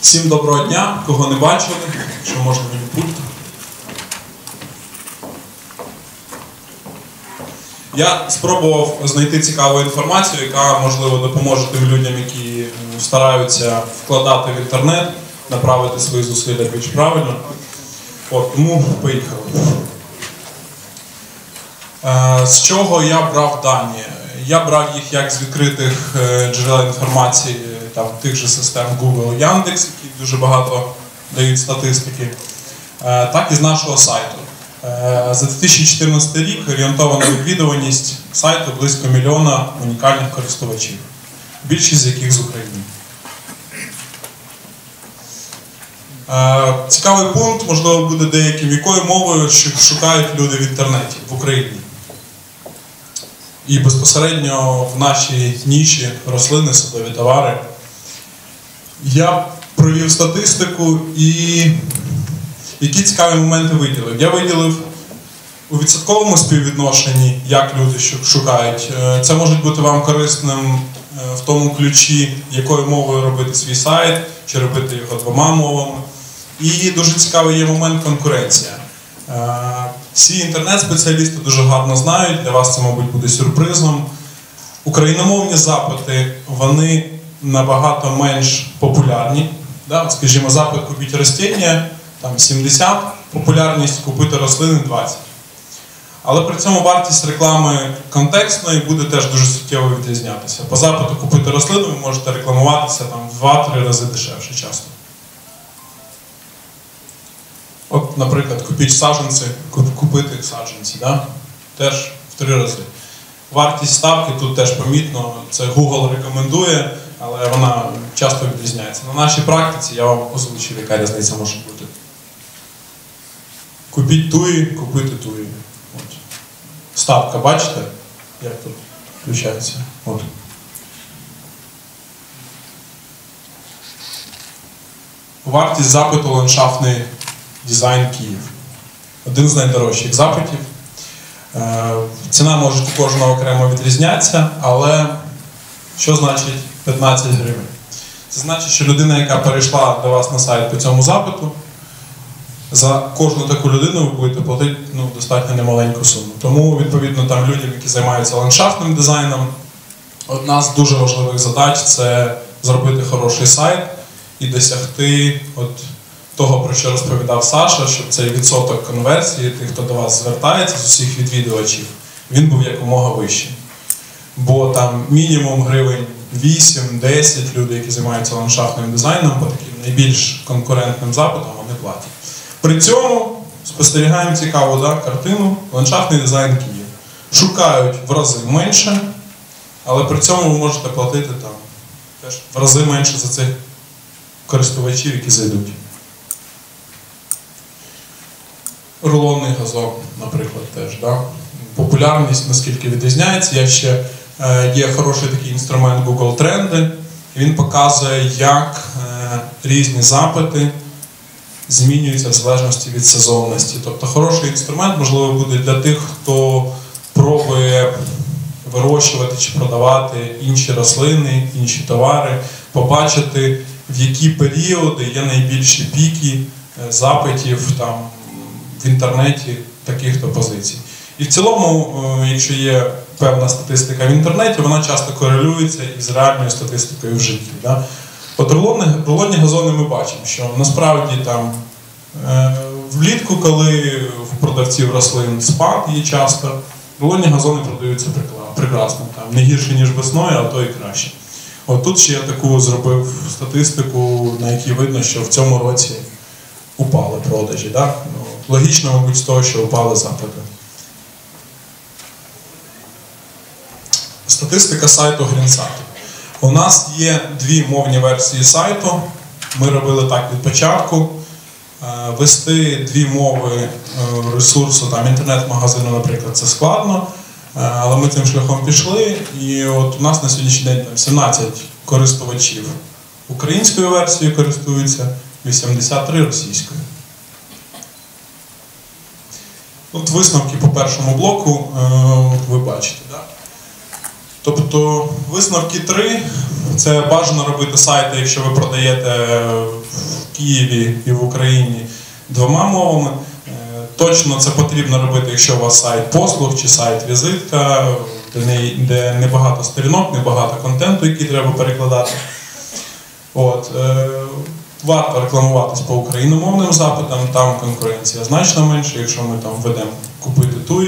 Всім доброго дня, кого не бачили, що можна мені пульт. Я спробував знайти цікаву інформацію, яка можливо допоможе тим людям, які стараються вкладати в інтернет, направити свої зусилля більш правильно. От, тому поїхали. Е, З чого я брав дані? Я брав їх як з відкритих е, джерел інформації там, тих же систем Google, Яндекс, які дуже багато дають статистики, е, так і з нашого сайту. Е, За 2014 рік орієнтована відвідуваність сайту близько мільйона унікальних користувачів, більшість з яких з України. Е, Цікавий пункт, можливо, буде деяким, якою мовою шукають люди в інтернеті в Україні. І безпосередньо в нашій ніші рослини, садові товари. Я провів статистику і які цікаві моменти виділив. Я виділив у відсотковому співвідношенні, як люди шукають. Е, Це може бути вам корисним е, в тому ключі, якою мовою робити свій сайт, чи робити його двома мовами. І дуже цікавий є момент конкуренція. Е, Всі інтернет-спеціалісти дуже гарно знають, для вас це, мабуть, буде сюрпризом. Україномовні запити вони набагато менш популярні. Да? Скажімо, запит купіть ростіння, там 70, популярність купити рослини 20. Але при цьому вартість реклами контекстної буде теж дуже суттєво відрізнятися. По запиту купити рослину ви можете рекламуватися там в 2-3 рази дешевше часто. От, наприклад, купіть саджанці, купити саджанці, да? теж в три рази. Вартість ставки тут теж помітно, це Google рекомендує, але вона часто відрізняється. На нашій практиці я вам озвучив, яка різниця може бути. Купіть туї, купити туї. От. Ставка, бачите, як тут включається? От. Вартість запиту ландшафтний дизайн Київ. Один з найдорожчих запитів. Е, Ціна може кожного окремо відрізнятися, але що значить 15 гривень? Це значить, що людина, яка перейшла до вас на сайт по цьому запиту, за кожну таку людину ви будете платити ну, достатньо немаленьку суму. Тому, відповідно, там людям, які займаються ландшафтним дизайном, одна з дуже важливих задач це зробити хороший сайт і досягти от того, про що розповідав Саша, щоб цей відсоток конверсії, тих, хто до вас звертається з усіх відвідувачів, він був якомога вищий. Бо там мінімум гривень 8-10 люди, які займаються ландшафтним дизайном, по таким найбільш конкурентним запитам, вони платять. При цьому спостерігаємо цікаву да, картину ландшафтний дизайн Київ. Шукають в рази менше, але при цьому ви можете платити там теж в рази менше за цих користувачів, які зайдуть. Рулонний газон, наприклад, теж. Да? Популярність наскільки відрізняється. Я ще є хороший такий інструмент Google Тренди. Він показує, як е, різні запити змінюються в залежності від сезонності. Тобто хороший інструмент, можливо, буде для тих, хто пробує вирощувати чи продавати інші рослини, інші товари, побачити, в які періоди є найбільші піки е, запитів там, в інтернеті таких то позицій. І в цілому, е, якщо є певна статистика в інтернеті, вона часто корелюється із реальною статистикою в житті. Да? От рулонні, газони ми бачимо, що насправді там е, влітку, коли в продавців рослин спад є часто, рулонні газони продаються прекрасно, там, не гірше, ніж весною, а то і краще. От тут ще я таку зробив статистику, на якій видно, що в цьому році упали продажі. Да? Ну, логічно, мабуть, з того, що упали запити. Статистика сайту Грінсат. У нас є дві мовні версії сайту. Ми робили так від початку. Е, Вести дві мови е, ресурсу, там інтернет-магазину, наприклад, це складно. Е, Але ми цим шляхом пішли. І от у нас на сьогоднішній день там 17 користувачів українською версією користуються, 83 російською. От висновки по першому блоку ви бачите. Да? Тобто висновки три. Це бажано робити сайти, якщо ви продаєте в Києві і в Україні двома мовами. Е, Точно це потрібно робити, якщо у вас сайт послуг чи сайт візитка, де небагато сторінок, небагато контенту, який треба перекладати. От, е, варто рекламуватись по україномовним запитам, там конкуренція значно менша, якщо ми там введемо купити туї.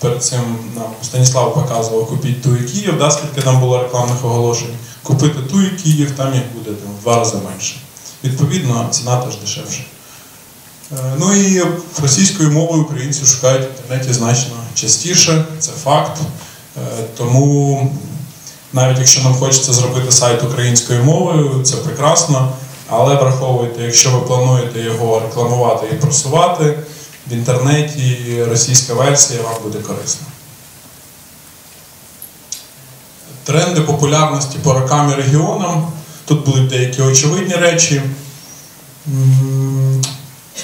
Перед цим нам Станіслав показував купіть туї Київ, да, скільки там було рекламних оголошень. Купити туї Київ, там їх буде там, в два рази менше. Відповідно, ціна теж дешевша. Е, Ну і російською мовою українці шукають в інтернеті значно частіше, це факт. Е, Тому навіть якщо нам хочеться зробити сайт українською мовою, це прекрасно. Але враховуйте, якщо ви плануєте його рекламувати і просувати, в інтернеті російська версія вам буде корисна. Тренди популярності по рокам і регіонам. Тут були деякі очевидні речі.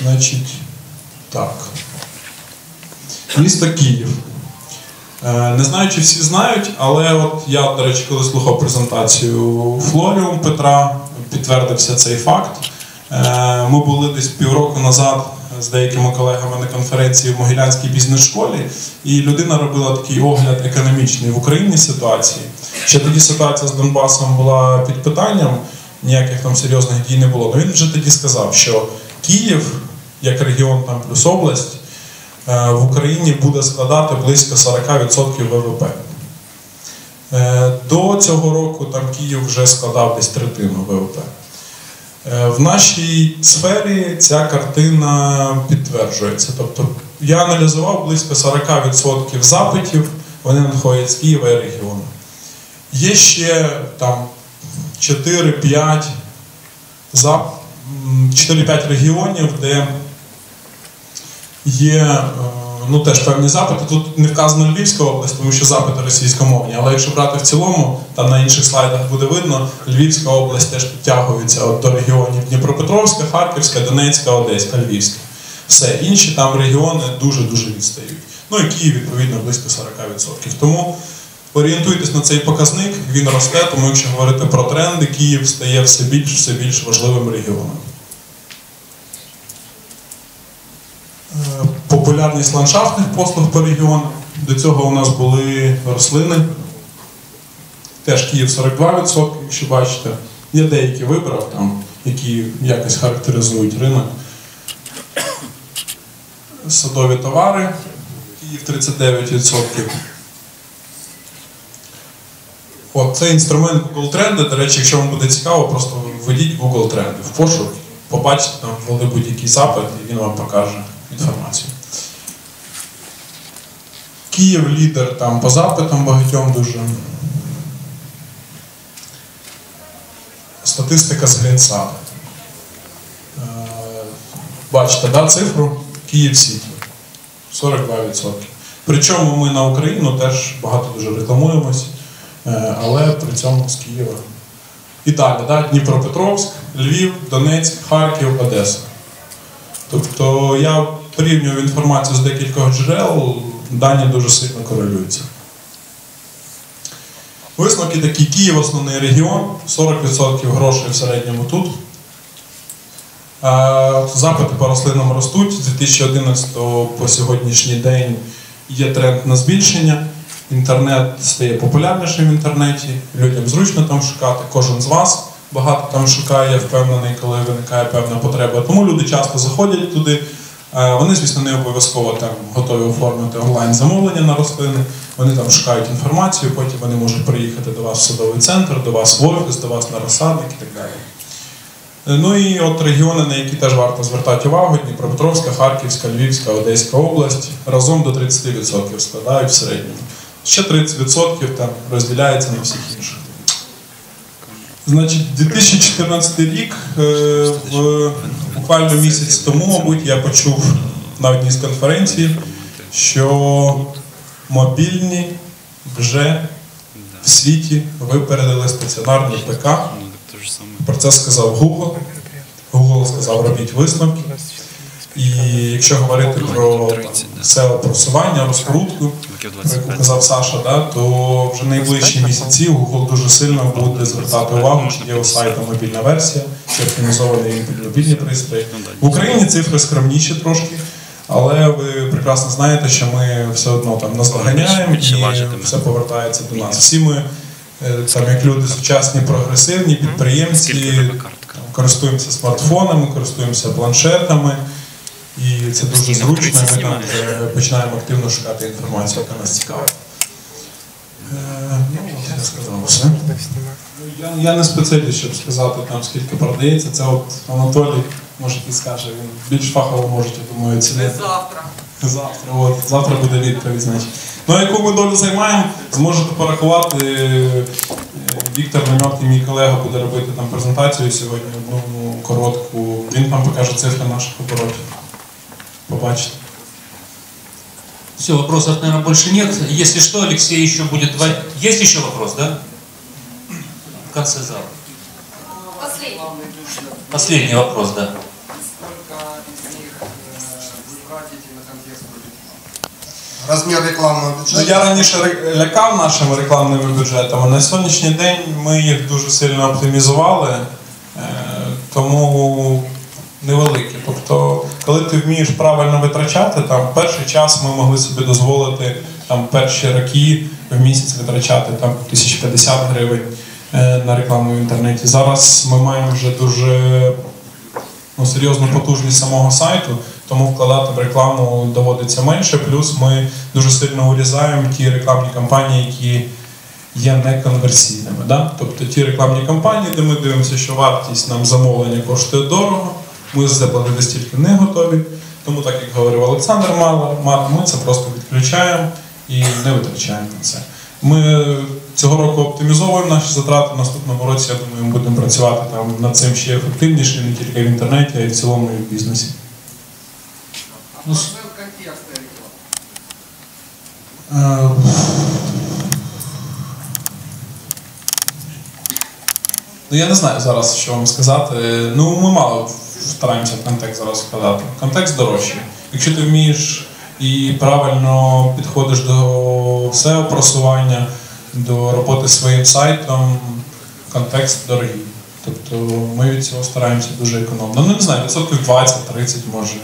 Значить, так. Місто Київ. Е, Не знаю, чи всі знають, але от я, до речі, коли слухав презентацію Флоріум Петра, підтвердився цей факт. Е, Ми були десь півроку назад з деякими колегами на конференції в Могилянській бізнес-школі, і людина робила такий огляд економічний в Україні ситуації. Ще тоді ситуація з Донбасом була під питанням, ніяких там серйозних дій не було. Але він вже тоді сказав, що Київ, як регіон там плюс область, е, в Україні буде складати близько 40% ВВП. Е, До цього року там Київ вже складав десь третину ВВП. Е, В нашій сфері ця картина підтверджується. Тобто я аналізував близько 40% запитів, вони надходять з Києва і регіону. Є ще там 4-5 зап... 4-5 регіонів, де є е, ну, теж певні запити. Тут не вказано Львівська область, тому що запити російськомовні, але якщо брати в цілому, там на інших слайдах буде видно, Львівська область теж підтягується от до регіонів Дніпропетровська, Харківська, Донецька, Одеська, Львівська. Все, інші там регіони дуже-дуже відстають. Ну і Київ, відповідно, близько 40%. Тому орієнтуйтесь на цей показник, він росте, тому якщо говорити про тренди, Київ стає все більш все більш важливим регіоном. Популярність ландшафтних послуг по регіону. До цього у нас були рослини. Теж Київ 42%, якщо бачите. Я деякі вибрав, там, які якось характеризують ринок. Садові товари. Київ 39%. От це інструмент Google Тренди. До речі, якщо вам буде цікаво, просто введіть Google Тренди в пошук, побачите там ввели будь-який запит, і він вам покаже інформацію. Київ лідер там по запитам багатьом дуже. Статистика з Грінсад. Е, Бачите, да, цифру? Київ Сіті. 42%. Причому ми на Україну теж багато дуже рекламуємось, е, але при цьому з Києва. І далі, да? Дніпропетровськ, Львів, Донецьк, Харків, Одеса. Тобто я порівнював інформацію з декількох джерел, дані дуже сильно корелюються. Висновки такі: Київ основний регіон, 40% грошей в середньому тут. Е, Запити по рослинам ростуть. З 2011 по сьогоднішній день є тренд на збільшення. Інтернет стає популярнішим в інтернеті, людям зручно там шукати, кожен з вас багато там шукає, я впевнений, коли виникає певна потреба. Тому люди часто заходять туди. Е, Вони, звісно, не обов'язково там готові оформити онлайн замовлення на рослини. Вони там шукають інформацію, потім вони можуть приїхати до вас в садовий центр, до вас в офіс, до вас на розсадник і так далі. Е, Ну і от регіони, на які теж варто звертати увагу: Дніпропетровська, Харківська, Львівська, Одеська область разом до 30% складають в середньому. Ще 30% там розділяється на всіх інших. Значить, 2014 рік, е, в буквально місяць тому, мабуть, я почув на одній з конференцій, що мобільні вже в світі випередили стаціонарні ПК. Про це сказав Google. Google сказав, робіть висновки. І якщо говорити про SEO просування, розкрутку, про яку казав Саша, да, то вже найближчі місяці Google дуже сильно буде звертати увагу, чи є у сайта мобільна версія, чи оптимізований він під мобільні пристрої. В Україні цифри скромніші трошки, але ви прекрасно знаєте, що ми все одно там наздоганяємо і все повертається до нас. Всі ми, е, там, як люди сучасні, прогресивні, підприємці, користуємося смартфонами, користуємося планшетами. І це дуже зручно, і ми там знімаєш. е, починаємо активно шукати інформацію, яка нас цікавить. Е, Ну, я сказав все. Я, я не спеціаліст, щоб сказати, там, скільки продається. Це от Анатолій, може, і скаже, він більш фахово може, я думаю, оцінити. Завтра. Завтра, от, завтра буде відповідь, значить. Ну, яку ми долю займаємо, зможете порахувати. Е, Віктор Намьоткий, мій колега, буде робити там презентацію сьогодні, одну ну, коротку. Він там покаже цифри наших оборотів. Побачите. Все, вопросов, наверное, больше нет. Если что, Алексей еще будет два... Есть еще вопрос, да? В конце зала. Последний. Последний вопрос, да. Сколько из них э, вы тратите на контекстную рекламу? Размер рекламного Ну, бюджета? я раніше ре- лякав нашими рекламними бюджетами. На сьогоднішній день ми їх дуже сильно оптимізували, е, тому невеликі. Тобто, коли ти вмієш правильно витрачати, там перший час ми могли собі дозволити там перші роки в місяць витрачати там 1050 гривень е, на рекламу в інтернеті. Зараз ми маємо вже дуже ну, серйозну потужність самого сайту, тому вкладати в рекламу доводиться менше. Плюс ми дуже сильно урізаємо ті рекламні кампанії, які є неконверсійними. Да? Тобто ті рекламні кампанії, де ми дивимося, що вартість нам замовлення коштує дорого, ми заплатити стільки не готові. Тому, так як говорив Олександр Мало, Мар, ми це просто відключаємо і не витрачаємо на це. Ми цього року оптимізовуємо наші затрати. В наступному році, я думаю, ми будемо працювати там над цим ще ефективніше, не тільки в інтернеті, а й в цілому і в бізнесі. Ну. Е, Ну, я не знаю зараз, що вам сказати. Ну, ми мало стараємося контекст зараз вкладати. Контекст дорожчий. Якщо ти вмієш і правильно підходиш до SEO просування, до роботи своїм сайтом, контекст дорогий. Тобто ми від цього стараємося дуже економно. Ну, не знаю, відсотків 20-30 може.